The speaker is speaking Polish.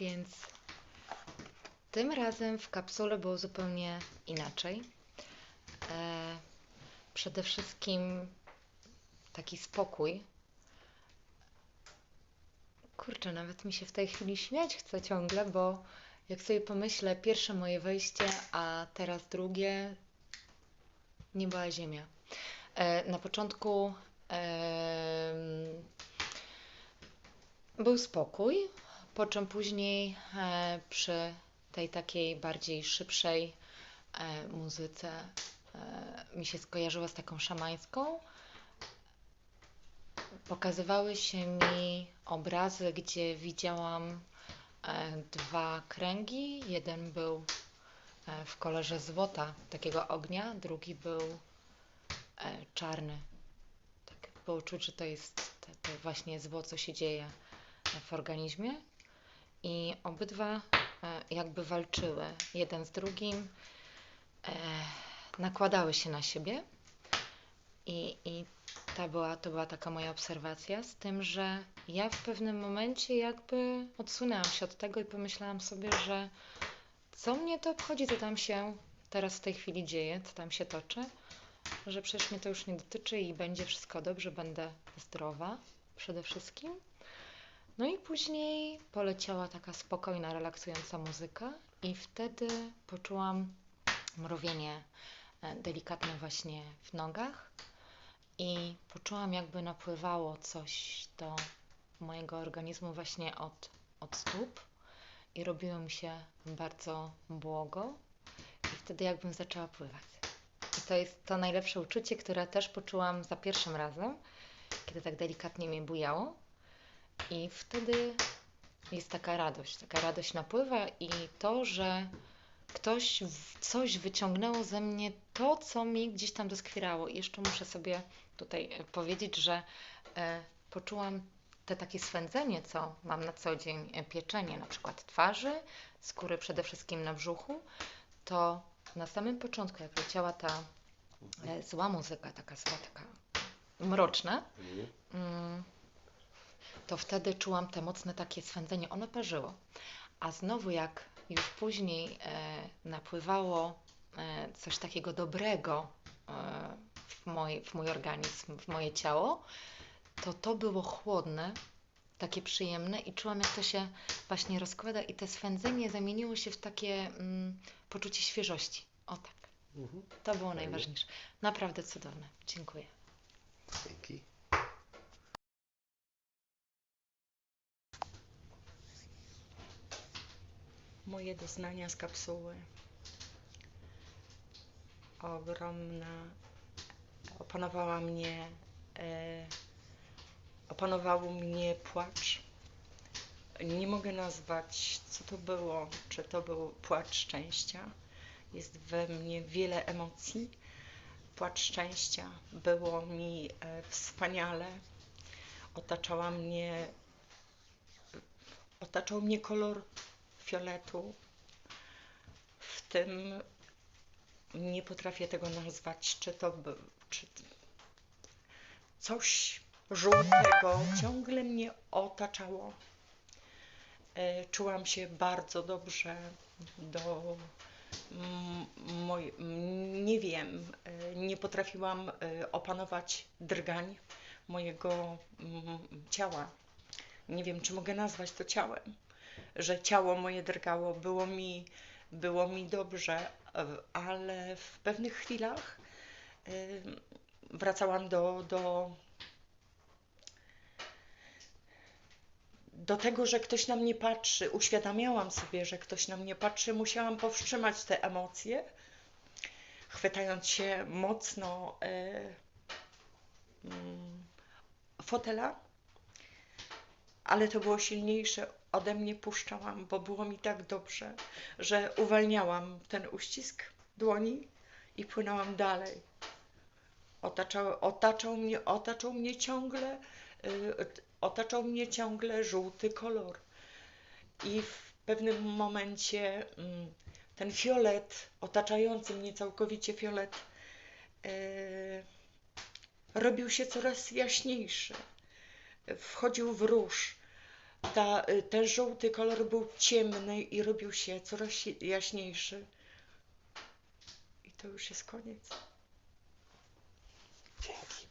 więc tym razem w kapsule było zupełnie inaczej. E, przede wszystkim taki spokój. Kurczę, nawet mi się w tej chwili śmiać chce ciągle, bo jak sobie pomyślę, pierwsze moje wejście, a teraz drugie, nie była ziemia. E, na początku em, był spokój, po czym później e, przy tej takiej bardziej szybszej e, muzyce e, mi się skojarzyła z taką szamańską. Pokazywały się mi obrazy, gdzie widziałam dwa kręgi. Jeden był w kolorze złota, takiego ognia, drugi był czarny. Tak było czuć, że to jest właśnie zło, co się dzieje w organizmie. I obydwa e, jakby walczyły jeden z drugim, e, nakładały się na siebie. I, i ta była, to była taka moja obserwacja, z tym, że ja w pewnym momencie jakby odsunęłam się od tego i pomyślałam sobie, że co mnie to obchodzi, co tam się teraz w tej chwili dzieje, co tam się toczy, że przecież mnie to już nie dotyczy i będzie wszystko dobrze, będę zdrowa przede wszystkim. No i później poleciała taka spokojna, relaksująca muzyka i wtedy poczułam mrowienie e, delikatne właśnie w nogach i poczułam jakby napływało coś do mojego organizmu właśnie od, od stóp i robiło mi się bardzo błogo i wtedy jakbym zaczęła pływać. I to jest to najlepsze uczucie, które też poczułam za pierwszym razem, kiedy tak delikatnie mnie bujało. I wtedy jest taka radość, taka radość napływa i to, że ktoś coś wyciągnęło ze mnie to, co mi gdzieś tam doskwierało. I jeszcze muszę sobie tutaj e, powiedzieć, że e, poczułam te takie swędzenie, co mam na co dzień, e, pieczenie na przykład twarzy, skóry przede wszystkim na brzuchu, to na samym początku, jak leciała ta e, zła muzyka, taka zła, taka mroczna, mm, to wtedy czułam te mocne takie swędzenie. Ono parzyło. A znowu jak już później e, napływało e, coś takiego dobrego e, w, moj, w mój organizm, w moje ciało, to to było chłodne, takie przyjemne i czułam jak to się właśnie rozkłada i te swędzenie zamieniło się w takie mm, poczucie świeżości. O tak. Mhm. To było Fajnie. najważniejsze. Naprawdę cudowne. Dziękuję. Dzięki. Moje doznania z kapsuły. Ogromna. Opanowała mnie. E, opanował mnie płacz. Nie mogę nazwać, co to było. Czy to był płacz szczęścia. Jest we mnie wiele emocji. Płacz szczęścia. Było mi e, wspaniale. Otaczała mnie. Otaczał mnie kolor fioletu. W tym nie potrafię tego nazwać, czy to czy coś żółtego ciągle mnie otaczało. E, Czułam się bardzo dobrze do moj, nie wiem, e, nie potrafiłam e, opanować drgań mojego ciała. Nie wiem, czy mogę nazwać to ciałem że ciało moje drgało, było mi, było mi dobrze, e, ale w pewnych chwilach wracałam do, do, do tego, że ktoś na mnie patrzy. Uświadamiałam sobie, że ktoś na mnie patrzy. Musiałam powstrzymać te emocje, chwytając się mocno y, mm, fotela ale to było silniejsze ode mnie, puszczałam, bo było mi tak dobrze, że uwalniałam ten uścisk dłoni i płynęłam dalej. Otaczał, otaczał, mnie, otaczał mnie ciągle, y, otaczał mnie ciągle żółty kolor. I w pewnym momencie mm, ten fiolet, otaczający mnie całkowicie fiolet, y, robił się coraz jaśniejszy wchodził w róż ta, y, ten żółty kolor był ciemny i robił się coraz jaśniejszy. I to już jest koniec. Dzięki.